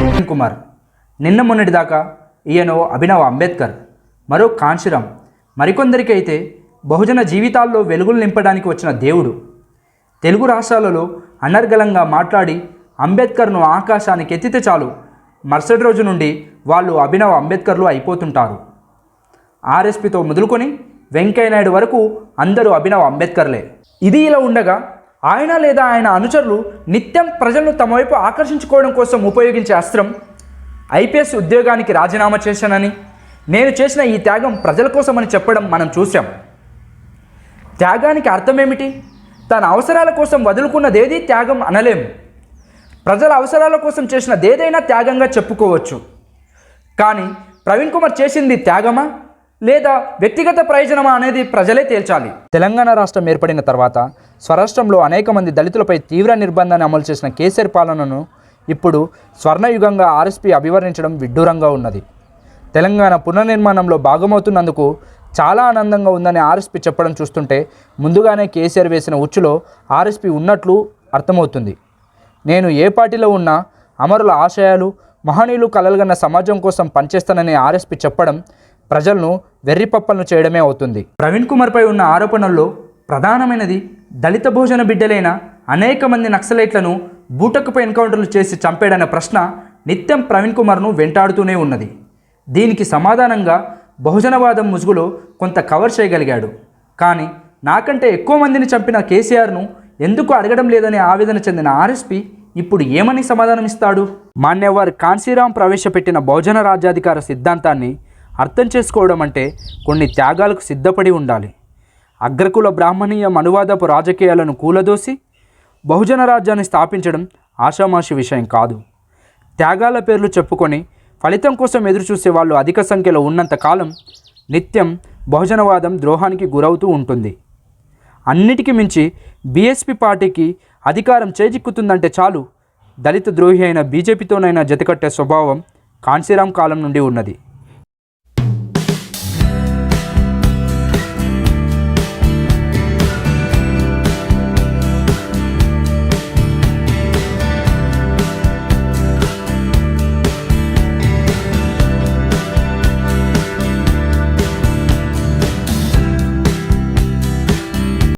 కుమార్. నిన్న మొన్నటిదాకా ఈయన అభినవ్ అంబేద్కర్ మరో కాంశీరామ్ మరికొందరికైతే బహుజన జీవితాల్లో వెలుగులు నింపడానికి వచ్చిన దేవుడు. తెలుగు రాష్ట్రాలలో అనర్గళంగా మాట్లాడి అంబేద్కర్ను ఆకాశానికి ఎత్తితే చాలు మరుసటి రోజు నుండి వాళ్ళు అభినవ్ అంబేద్కర్లు అయిపోతుంటారు. ఆర్ఎస్పితో మొదలుకొని వెంకయ్యనాయుడు వరకు అందరూ అభినవ్ అంబేద్కర్లే. ఇది ఇలా ఉండగా ఆయన లేదా ఆయన అనుచరులు నిత్యం ప్రజలను తమ వైపు ఆకర్షించుకోవడం కోసం ఉపయోగించే అస్త్రం. ఐపీఎస్ ఉద్యోగానికి రాజీనామా చేశానని నేను చేసిన ఈ త్యాగం ప్రజల కోసమని చెప్పడం మనం చూసాం త్యాగానికి అర్థమేమిటి? తన అవసరాల కోసం వదులుకున్నదేది త్యాగం అనలేము ప్రజల అవసరాల కోసం చేసినదేదైనా త్యాగంగా చెప్పుకోవచ్చు. కానీ ప్రవీణ్ కుమార్ చేసింది త్యాగమా? లేదా వ్యక్తిగత ప్రయోజనమా అనేది ప్రజలే తేల్చాలి. తెలంగాణ రాష్ట్రం ఏర్పడిన తర్వాత స్వరాష్ట్రంలో అనేక మంది దళితులపై తీవ్ర నిర్బంధాన్ని అమలు చేసిన కేసీఆర్ పాలనను ఇప్పుడు స్వర్ణయుగంగా ఆర్ఎస్పీ అభివర్ణించడం విడ్డూరంగా ఉన్నది. తెలంగాణ పునర్నిర్మాణంలో భాగమవుతున్నందుకు చాలా ఆనందంగా ఉందని ఆర్ఎస్పీ చెప్పడం చూస్తుంటే ముందుగానే కేసీఆర్ వేసిన ఉచ్చులో ఆర్ఎస్పీ ఉన్నట్లు అర్థమవుతుంది. నేను ఏ పార్టీలో ఉన్నా అమరుల ఆశయాలు మహనీయులు కలలుగన్న సమాజం కోసం పనిచేస్తానని ఆర్ఎస్పీ చెప్పడం ప్రజలను వెర్రిపప్పలను చేయడమే అవుతుంది. ప్రవీణ్ కుమార్పై ఉన్న ఆరోపణల్లో ప్రధానమైనది దళిత భోజన బిడ్డలైన అనేక మంది నక్సలైట్లను బూటకపై ఎన్కౌంటర్లు చేసి చంపాడన్న ప్రశ్న నిత్యం ప్రవీణ్ కుమార్ను వెంటాడుతూనే ఉన్నది. దీనికి సమాధానంగా బహుజనవాదం ముసుగులో కొంత కవర్ చేయగలిగాడు. కానీ నాకంటే ఎక్కువ మందిని చంపిన కేసీఆర్ను ఎందుకు అడగడం లేదని ఆవేదన చెందిన ఆర్ఎస్పీ ఇప్పుడు ఏమని సమాధానం ఇస్తాడు మాన్యవర్ కాన్సీరాం ప్రవేశపెట్టిన బహుజన రాజ్యాధికార సిద్ధాంతాన్ని అర్థం చేసుకోవడం అంటే కొన్ని త్యాగాలకు సిద్ధపడి ఉండాలి. అగ్రకుల బ్రాహ్మణీయ అనువాదపు రాజకీయాలను కూలదోసి బహుజన రాజ్యాన్ని స్థాపించడం ఆషామాషి విషయం కాదు. త్యాగాల పేర్లు చెప్పుకొని ఫలితం కోసం ఎదురుచూసే వాళ్ళు అధిక సంఖ్యలో ఉన్నంతకాలం నిత్యం బహుజనవాదం ద్రోహానికి గురవుతూ ఉంటుంది. అన్నిటికీ మించి బీఎస్పీ పార్టీకి అధికారం చేజిక్కుతుందంటే చాలు. దళిత ద్రోహి అయిన బీజేపీతోనైనా జతకట్టే స్వభావం కాన్సీరాం కాలం నుండి ఉన్నది.